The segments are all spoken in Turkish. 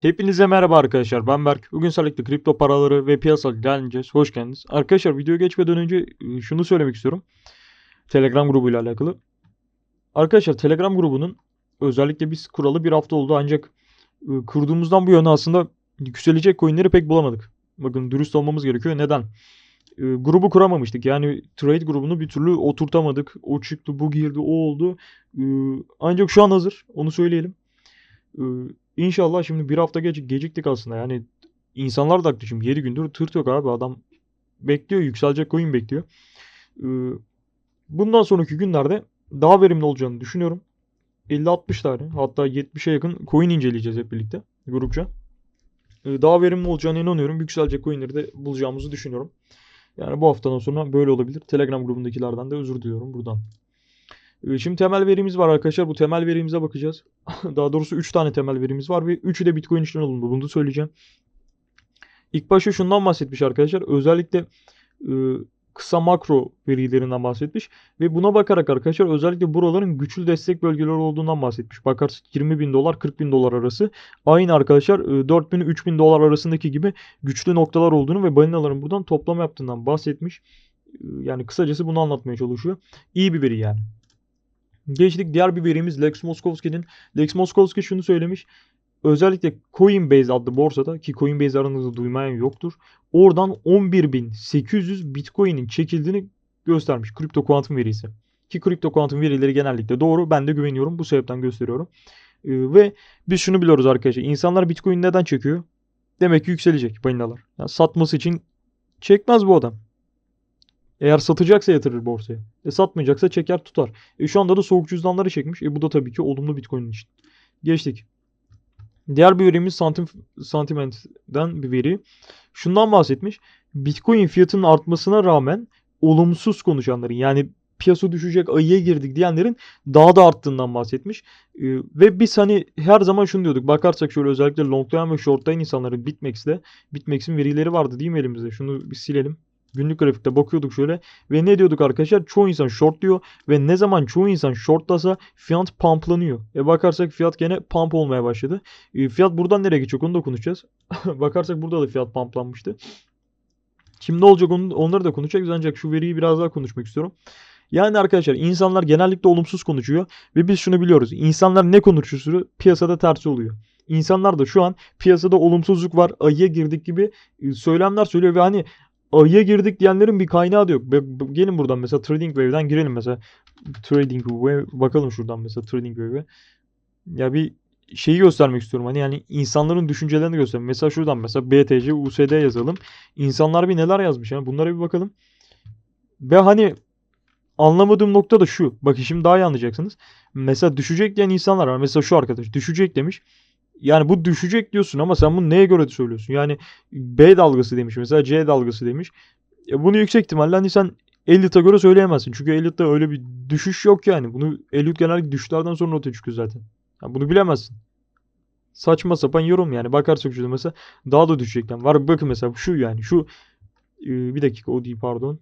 Hepinize merhaba arkadaşlar. Ben Berk. Bugün Salik'te kripto paraları ve piyasa değerleneceğiz. Hoş geldiniz. Arkadaşlar videoya geçmeden önce e, şunu söylemek istiyorum. Telegram grubuyla alakalı. Arkadaşlar Telegram grubunun özellikle biz kuralı bir hafta oldu ancak e, kurduğumuzdan bu yana aslında yükselecek coinleri pek bulamadık. Bakın dürüst olmamız gerekiyor. Neden? Grubu kuramamıştık. Yani trade grubunu bir türlü oturtamadık. O çıktı, bu girdi, o oldu. Ancak şu an hazır. Onu söyleyelim. İnşallah şimdi bir hafta geç, geciktik aslında. Yani insanlar da haklı şimdi 7 gündür tırt yok abi. Adam bekliyor. Yükselecek coin bekliyor. Ee, bundan sonraki günlerde daha verimli olacağını düşünüyorum. 50-60 tane hatta 70'e yakın coin inceleyeceğiz hep birlikte grupça. Ee, daha verimli olacağına inanıyorum. Yükselecek coinleri de bulacağımızı düşünüyorum. Yani bu haftadan sonra böyle olabilir. Telegram grubundakilerden de özür diliyorum buradan. Ee, Şimdi temel verimiz var arkadaşlar. Bu temel verimize bakacağız. Daha doğrusu 3 tane temel verimiz var ve 3'ü de Bitcoin için alındı. Bunu da söyleyeceğim. İlk başta şundan bahsetmiş arkadaşlar. Özellikle e, kısa makro verilerinden bahsetmiş. Ve buna bakarak arkadaşlar özellikle buraların güçlü destek bölgeleri olduğundan bahsetmiş. Bakarsak 20 bin dolar 40 bin dolar arası. Aynı arkadaşlar e, 4 bin 3 bin dolar arasındaki gibi güçlü noktalar olduğunu ve balinaların buradan toplama yaptığından bahsetmiş. E, Yani kısacası bunu anlatmaya çalışıyor. İyi bir veri yani. Geçtik diğer bir verimiz Lex Moskowski'nin. Lex Moskowski şunu söylemiş. Özellikle Coinbase adlı borsada ki Coinbase aranızda duymayan yoktur. Oradan 11.800 Bitcoin'in çekildiğini göstermiş. Kripto kuantum verisi. Ki kripto kuantum verileri genellikle doğru. Ben de güveniyorum. Bu sebepten gösteriyorum. Ee, ve biz şunu biliyoruz arkadaşlar. İnsanlar Bitcoin neden çekiyor? Demek ki yükselecek balinalar. Yani satması için çekmez bu adam. Eğer satacaksa yatırır borsaya. E satmayacaksa çeker tutar. E şu anda da soğuk cüzdanları çekmiş. E bu da tabii ki olumlu Bitcoin için. Geçtik. Diğer bir verimiz santim, Sentiment'den bir veri. Şundan bahsetmiş. Bitcoin fiyatının artmasına rağmen olumsuz konuşanların yani piyasa düşecek ayıya girdik diyenlerin daha da arttığından bahsetmiş. Ee, ve biz hani her zaman şunu diyorduk. Bakarsak şöyle özellikle longlayan ve shortlayan insanların Bitmex'te Bitmex'in verileri vardı değil mi elimizde? Şunu bir silelim. Günlük grafikte bakıyorduk şöyle ve ne diyorduk arkadaşlar? Çoğu insan shortluyor ve ne zaman çoğu insan shortlasa fiyat pumplanıyor. E bakarsak fiyat gene pump olmaya başladı. E, fiyat buradan nereye geçecek onu da konuşacağız. bakarsak burada da fiyat pumplanmıştı. Şimdi ne olacak onu, onları da konuşacağız ancak şu veriyi biraz daha konuşmak istiyorum. Yani arkadaşlar insanlar genellikle olumsuz konuşuyor ve biz şunu biliyoruz. İnsanlar ne konuşursa piyasada tersi oluyor. İnsanlar da şu an piyasada olumsuzluk var, ayıya girdik gibi e, söylemler söylüyor ve hani ayıya girdik diyenlerin bir kaynağı da yok. Gelin buradan mesela Trading Wave'den girelim mesela. Trading Wave bakalım şuradan mesela Trading Wave'e. Ya bir şeyi göstermek istiyorum. Hani yani insanların düşüncelerini göstermek. Mesela şuradan mesela BTC USD yazalım. İnsanlar bir neler yazmış yani bunlara bir bakalım. Ve hani anlamadığım nokta da şu. Bakın şimdi daha iyi anlayacaksınız. Mesela düşecek diyen insanlar var. Mesela şu arkadaş düşecek demiş. Yani bu düşecek diyorsun ama sen bunu neye göre söylüyorsun? Yani B dalgası demiş mesela C dalgası demiş. Ya bunu yüksek ihtimalle hani sen Elliot'a göre söyleyemezsin. Çünkü Elliot'ta öyle bir düşüş yok yani. Bunu Elliot genellikle düşüşlerden sonra ortaya çıkıyor zaten. Ya bunu bilemezsin. Saçma sapan yorum yani. Bakarsak şurada mesela daha da düşecekten var. Bakın mesela şu yani şu e, bir dakika o değil pardon.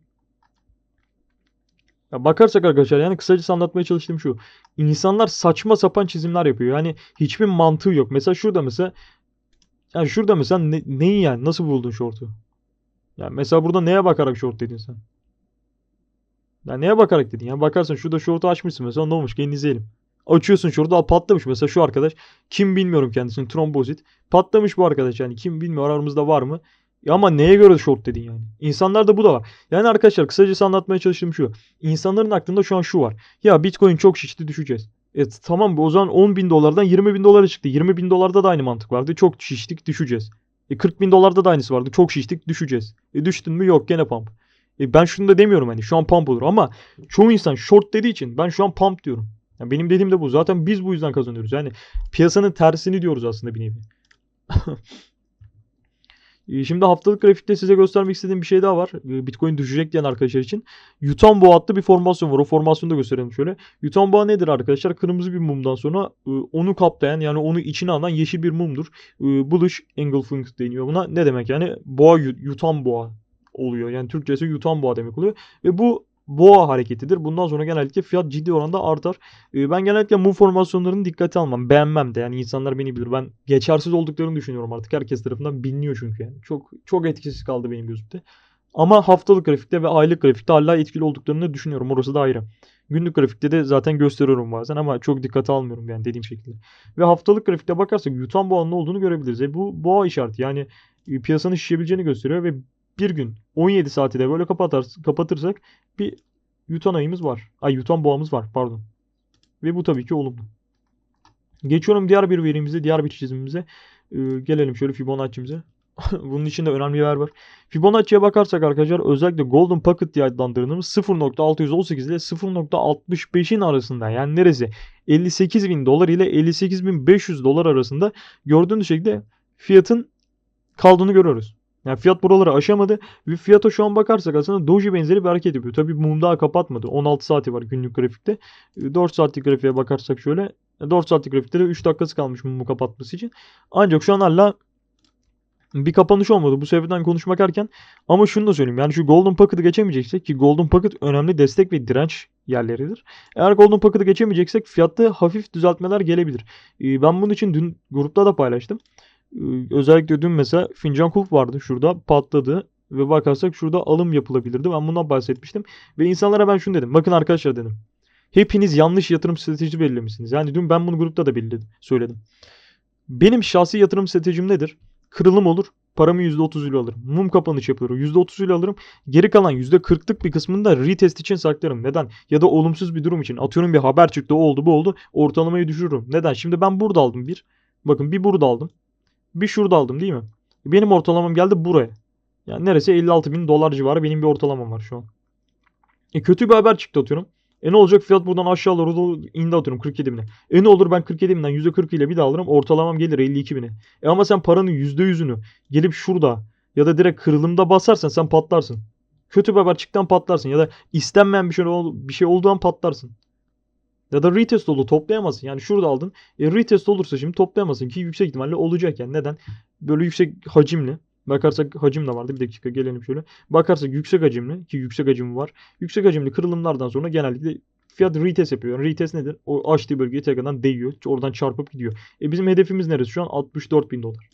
Ya bakarsak arkadaşlar yani kısacası anlatmaya çalıştığım şu. İnsanlar saçma sapan çizimler yapıyor. Yani hiçbir mantığı yok. Mesela şurada mesela yani şurada mesela ne, neyi yani nasıl buldun şortu? Yani mesela burada neye bakarak şort dedin sen? Ya neye bakarak dedin? Yani bakarsan şurada şortu açmışsın mesela ne olmuş? Gelin izleyelim. Açıyorsun şurada patlamış. Mesela şu arkadaş kim bilmiyorum kendisini trombozit. Patlamış bu arkadaş yani kim bilmiyor aramızda var mı? Ya ama neye göre short dedin yani? İnsanlarda bu da var. Yani arkadaşlar kısacası anlatmaya çalıştığım şu. İnsanların aklında şu an şu var. Ya Bitcoin çok şişti düşeceğiz. E tamam o zaman 10 bin dolardan 20 bin dolara çıktı. 20 bin dolarda da aynı mantık vardı. Çok şiştik düşeceğiz. E 40 bin dolarda da aynısı vardı. Çok şiştik düşeceğiz. E düştün mü yok gene pump. E ben şunu da demiyorum hani şu an pump olur ama çoğu insan short dediği için ben şu an pump diyorum. Yani benim dediğim de bu. Zaten biz bu yüzden kazanıyoruz. Yani piyasanın tersini diyoruz aslında bir nevi. Ee, Şimdi haftalık grafikte size göstermek istediğim bir şey daha var. Ee, Bitcoin düşecek diyen arkadaşlar için. Yutan boğa adlı bir formasyon var. O formasyonu da gösterelim şöyle. Yutan boğa nedir arkadaşlar? Kırmızı bir mumdan sonra e, onu kaplayan yani onu içine alan yeşil bir mumdur. E, Bullish engulfing deniyor buna. Ne demek yani? Boğa yu- yutan boğa oluyor. Yani Türkçesi yutan boğa demek oluyor. Ve bu boğa hareketidir. Bundan sonra genellikle fiyat ciddi oranda artar. Ee, ben genellikle mum formasyonlarını dikkate almam. Beğenmem de. Yani insanlar beni bilir. Ben geçersiz olduklarını düşünüyorum artık. Herkes tarafından biliniyor çünkü yani. Çok çok etkisiz kaldı benim gözümde. Ama haftalık grafikte ve aylık grafikte hala etkili olduklarını düşünüyorum. Orası da ayrı. Günlük grafikte de zaten gösteriyorum bazen ama çok dikkate almıyorum yani dediğim şekilde. Ve haftalık grafikte bakarsak yutan boğanın olduğunu görebiliriz. E bu boğa işareti yani e, piyasanın şişebileceğini gösteriyor ve bir gün 17 saati de böyle kapatarsak, kapatırsak bir yutan ayımız var. Ay yutan boğamız var pardon. Ve bu tabii ki olumlu. Geçiyorum diğer bir verimize, diğer bir çizimimize. Ee, gelelim şöyle Fibonacci'mize. Bunun içinde önemli bir yer var. Fibonacci'ye bakarsak arkadaşlar özellikle Golden Pocket diye adlandırdığımız 0.618 ile 0.65'in arasında yani neresi? 58 bin dolar ile 58 bin 500 dolar arasında gördüğünüz şekilde fiyatın kaldığını görüyoruz. Yani fiyat buraları aşamadı ve fiyata şu an bakarsak aslında doji benzeri bir hareket yapıyor. Tabii mum daha kapatmadı. 16 saati var günlük grafikte. 4 saatlik grafiğe bakarsak şöyle 4 saatlik grafikte de 3 dakikası kalmış mumu kapatması için. Ancak şu an hala bir kapanış olmadı bu sebepten konuşmak erken. Ama şunu da söyleyeyim. Yani şu Golden Pocket'ı geçemeyeceksek ki Golden Pocket önemli destek ve direnç yerleridir. Eğer Golden Pocket'ı geçemeyeceksek fiyatta hafif düzeltmeler gelebilir. Ee, ben bunun için dün grupta da paylaştım. Ee, özellikle dün mesela fincan kulp vardı şurada patladı. Ve bakarsak şurada alım yapılabilirdi. Ben bundan bahsetmiştim. Ve insanlara ben şunu dedim. Bakın arkadaşlar dedim. Hepiniz yanlış yatırım stratejisi belirlemişsiniz. Yani dün ben bunu grupta da belirledim. Söyledim. Benim şahsi yatırım stratejim nedir? Kırılım olur. Paramı %30 ile alırım. Mum kapanış yapılır. %30 ile alırım. Geri kalan %40'lık bir kısmını da retest için saklarım. Neden? Ya da olumsuz bir durum için. Atıyorum bir haber çıktı o oldu bu oldu. Ortalamayı düşürürüm. Neden? Şimdi ben burada aldım bir. Bakın bir burada aldım. Bir şurada aldım değil mi? Benim ortalamam geldi buraya. Yani neresi 56 bin dolar civarı benim bir ortalamam var şu an. E kötü bir haber çıktı atıyorum. E ne olacak fiyat buradan aşağı doğru indi atıyorum 47 bine. E ne olur ben 47 binden %40 ile bir daha alırım ortalamam gelir 52 bine. E ama sen paranın %100'ünü gelip şurada ya da direkt kırılımda basarsan sen patlarsın. Kötü bir haber çıktan patlarsın ya da istenmeyen bir şey, bir şey olduğu an patlarsın. Ya da retest oldu toplayamazsın. Yani şurada aldın. E retest olursa şimdi toplayamazsın ki yüksek ihtimalle olacak yani. Neden? Böyle yüksek hacimli. Bakarsak hacim de vardı. Bir dakika gelelim şöyle. Bakarsak yüksek hacimli ki yüksek hacim var. Yüksek hacimli kırılımlardan sonra genellikle fiyat retest yapıyor. Yani retest nedir? O açtığı bölgeyi tekrardan değiyor. Oradan çarpıp gidiyor. E bizim hedefimiz neresi şu an? 64 bin dolar.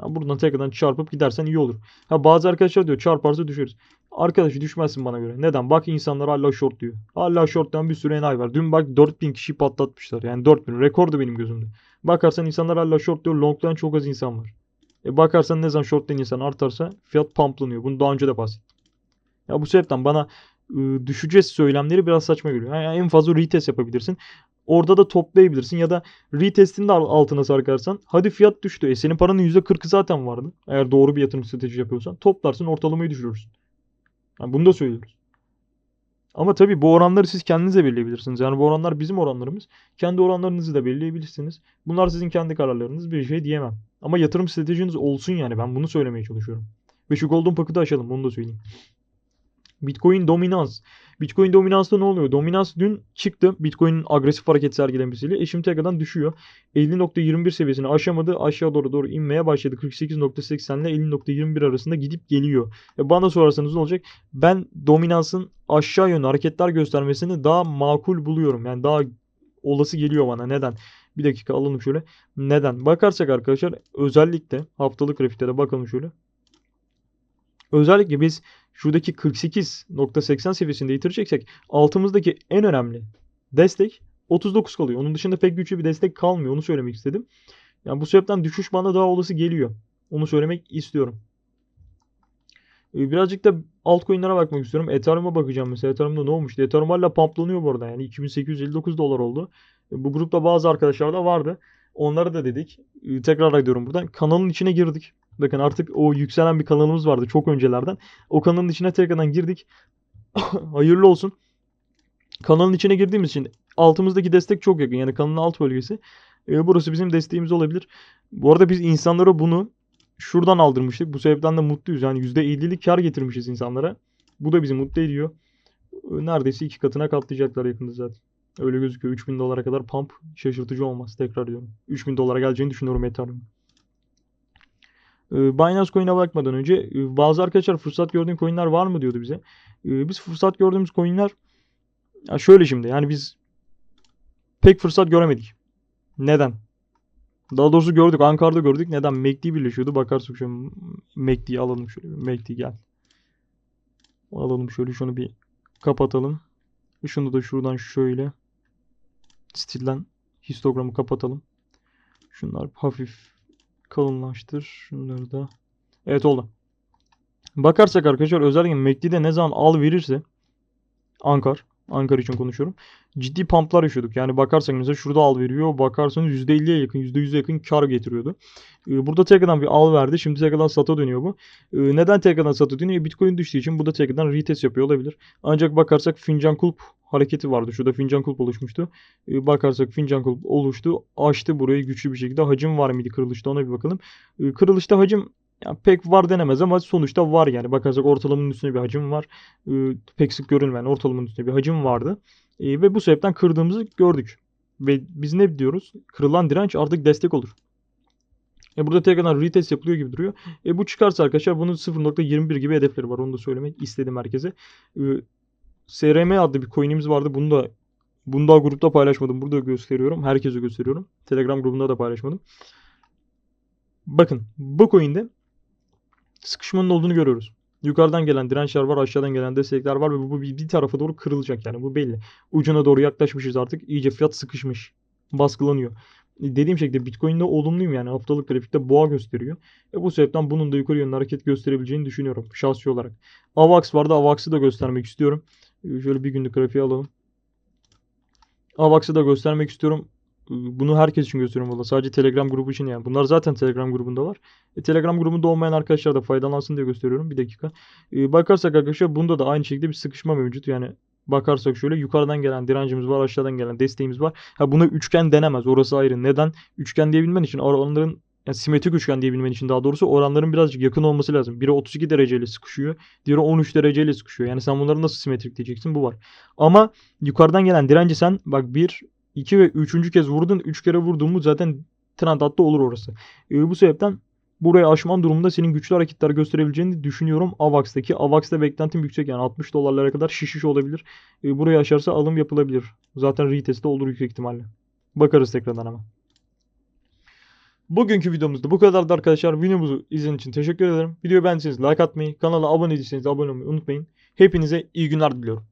Ha buradan tekrardan çarpıp gidersen iyi olur. Ha bazı arkadaşlar diyor çarparsa düşeriz. Arkadaş düşmezsin bana göre. Neden? Bak insanlar hala short diyor. Hala short'tan bir sürü enayi var. Dün bak 4000 kişi patlatmışlar. Yani 4000 rekordu benim gözümde. Bakarsan insanlar hala short diyor. Long'dan çok az insan var. E bakarsan ne zaman short'tan insan artarsa fiyat pumplanıyor. Bunu daha önce de bahsettim. Ya bu sebepten bana ıı, düşeceğiz söylemleri biraz saçma geliyor. Yani en fazla retest yapabilirsin. Orada da toplayabilirsin ya da retest'in de altına sarkarsan hadi fiyat düştü. E senin paranın %40'ı zaten vardı. Eğer doğru bir yatırım stratejisi yapıyorsan toplarsın ortalamayı düşürürsün. Yani bunu da söylüyoruz. Ama tabii bu oranları siz kendiniz de belirleyebilirsiniz. Yani bu oranlar bizim oranlarımız. Kendi oranlarınızı da belirleyebilirsiniz. Bunlar sizin kendi kararlarınız. Bir şey diyemem. Ama yatırım stratejiniz olsun yani. Ben bunu söylemeye çalışıyorum. Ve şu Golden Pocket'ı açalım. Onu da söyleyeyim. Bitcoin dominans. Bitcoin dominansta ne oluyor? Dominans dün çıktı. Bitcoin'in agresif hareket sergilemesiyle. E şimdi tekrardan düşüyor. 50.21 seviyesini aşamadı. Aşağı doğru doğru inmeye başladı. 48.80 ile 50.21 arasında gidip geliyor. E bana sorarsanız ne olacak? Ben dominansın aşağı yönlü hareketler göstermesini daha makul buluyorum. Yani daha olası geliyor bana. Neden? Bir dakika alalım şöyle. Neden? Bakarsak arkadaşlar özellikle haftalık grafikte de bakalım şöyle. Özellikle biz şuradaki 48.80 seviyesinde yitireceksek altımızdaki en önemli destek 39 kalıyor. Onun dışında pek güçlü bir destek kalmıyor. Onu söylemek istedim. Yani bu sebepten düşüş bana daha olası geliyor. Onu söylemek istiyorum. Ee, birazcık da altcoin'lere bakmak istiyorum. Ethereum'a bakacağım mesela. Ethereum'da ne olmuştu? Ethereum hala pumplanıyor bu. Yani 2859 dolar oldu. Ee, bu grupta bazı arkadaşlar da vardı. Onları da dedik. Ee, tekrar ediyorum buradan. Kanalın içine girdik. Bakın artık o yükselen bir kanalımız vardı çok öncelerden. O kanalın içine tekrardan girdik. Hayırlı olsun. Kanalın içine girdiğimiz için altımızdaki destek çok yakın. Yani kanalın alt bölgesi. E, burası bizim desteğimiz olabilir. Bu arada biz insanlara bunu şuradan aldırmıştık. Bu sebepten de mutluyuz. Yani %50'lik kar getirmişiz insanlara. Bu da bizi mutlu ediyor. Neredeyse iki katına katlayacaklar yakında zaten. Öyle gözüküyor. 3000 dolara kadar pump şaşırtıcı olmaz. Tekrar diyorum. 3000 dolara geleceğini düşünüyorum Ethereum. Ee, Binance Coin'e bakmadan önce e, bazı arkadaşlar fırsat gördüğün coin'ler var mı diyordu bize. Ee, biz fırsat gördüğümüz coin'ler ya şöyle şimdi yani biz pek fırsat göremedik. Neden? Daha doğrusu gördük. Ankara'da gördük. Neden? MACD birleşiyordu. Bakarsak şu MACD'yi alalım şöyle. MACD gel. Alalım şöyle şunu bir kapatalım. Şunu da şuradan şöyle stilden histogramı kapatalım. Şunlar hafif kalınlaştır. Şunları da. Evet oldu. Bakarsak arkadaşlar özellikle MACD'de ne zaman al verirse Ankar. Ankara için konuşuyorum. Ciddi pumplar yaşıyorduk. Yani bakarsak mesela şurada al veriyor. Bakarsanız %50'ye yakın, %100'e yakın kar getiriyordu. Ee, burada tekrardan bir al verdi. Şimdi tekrardan sata dönüyor bu. Ee, neden tekrardan sata dönüyor? Bitcoin düştüğü için burada tekrardan retest yapıyor olabilir. Ancak bakarsak fincan kulp hareketi vardı. Şurada fincan kulp oluşmuştu. Ee, bakarsak fincan kulp oluştu. Açtı burayı güçlü bir şekilde. Hacim var mıydı kırılışta ona bir bakalım. Kırılışta hacim yani pek var denemez ama sonuçta var yani. Bakarsak ortalamanın üstünde bir hacim var. Ee, pek sık görülmeyen ortalamanın üstünde bir hacim vardı. Ee, ve bu sebepten kırdığımızı gördük. Ve biz ne diyoruz? Kırılan direnç artık destek olur. E burada tekrardan retest yapılıyor gibi duruyor. E bu çıkarsa arkadaşlar bunun 0.21 gibi hedefleri var. Onu da söylemek istedim herkese. E, SRM adlı bir coin'imiz vardı. Bunu da bunu daha grupta paylaşmadım. Burada gösteriyorum. Herkese gösteriyorum. Telegram grubunda da paylaşmadım. Bakın bu coin'de sıkışmanın olduğunu görüyoruz. Yukarıdan gelen dirençler var, aşağıdan gelen destekler var ve bu bir, bir tarafa doğru kırılacak yani bu belli. Ucuna doğru yaklaşmışız artık. İyice fiyat sıkışmış. Baskılanıyor. Dediğim şekilde Bitcoin'de olumluyum yani haftalık grafikte boğa gösteriyor. E bu sebepten bunun da yukarı yönlü hareket gösterebileceğini düşünüyorum şahsi olarak. AVAX vardı. AVAX'ı da göstermek istiyorum. E, Şöyle bir günlük grafiği alalım. AVAX'ı da göstermek istiyorum. Bunu herkes için gösteriyorum valla. Sadece Telegram grubu için yani. Bunlar zaten Telegram grubunda var. E, Telegram grubunda olmayan arkadaşlar da faydalansın diye gösteriyorum. Bir dakika. E, bakarsak arkadaşlar bunda da aynı şekilde bir sıkışma mevcut. Yani bakarsak şöyle yukarıdan gelen direncimiz var, aşağıdan gelen desteğimiz var. Ha buna üçgen denemez. Orası ayrı. Neden? Üçgen diyebilmen için oranların yani simetrik üçgen diyebilmen için daha doğrusu oranların birazcık yakın olması lazım. Biri 32 dereceyle sıkışıyor. Diğeri 13 dereceyle sıkışıyor. Yani sen bunları nasıl simetrik diyeceksin? Bu var. Ama yukarıdan gelen direnci sen bak 1, 2 ve 3. kez vurdun. 3 kere vurdun mu zaten trend hattı olur orası. E, bu sebepten burayı aşman durumunda senin güçlü hareketler gösterebileceğini düşünüyorum AVAX'taki. AVAX'ta beklentim yüksek yani 60 dolarlara kadar şişiş olabilir. E, burayı aşarsa alım yapılabilir. Zaten retest'te olur yüksek ihtimalle. Bakarız tekrardan ama. Bugünkü videomuzda bu kadardı arkadaşlar. Videomuzu izlediğiniz için teşekkür ederim. Videoyu beğendiyseniz like atmayı, kanala abone değilseniz abone olmayı unutmayın. Hepinize iyi günler diliyorum.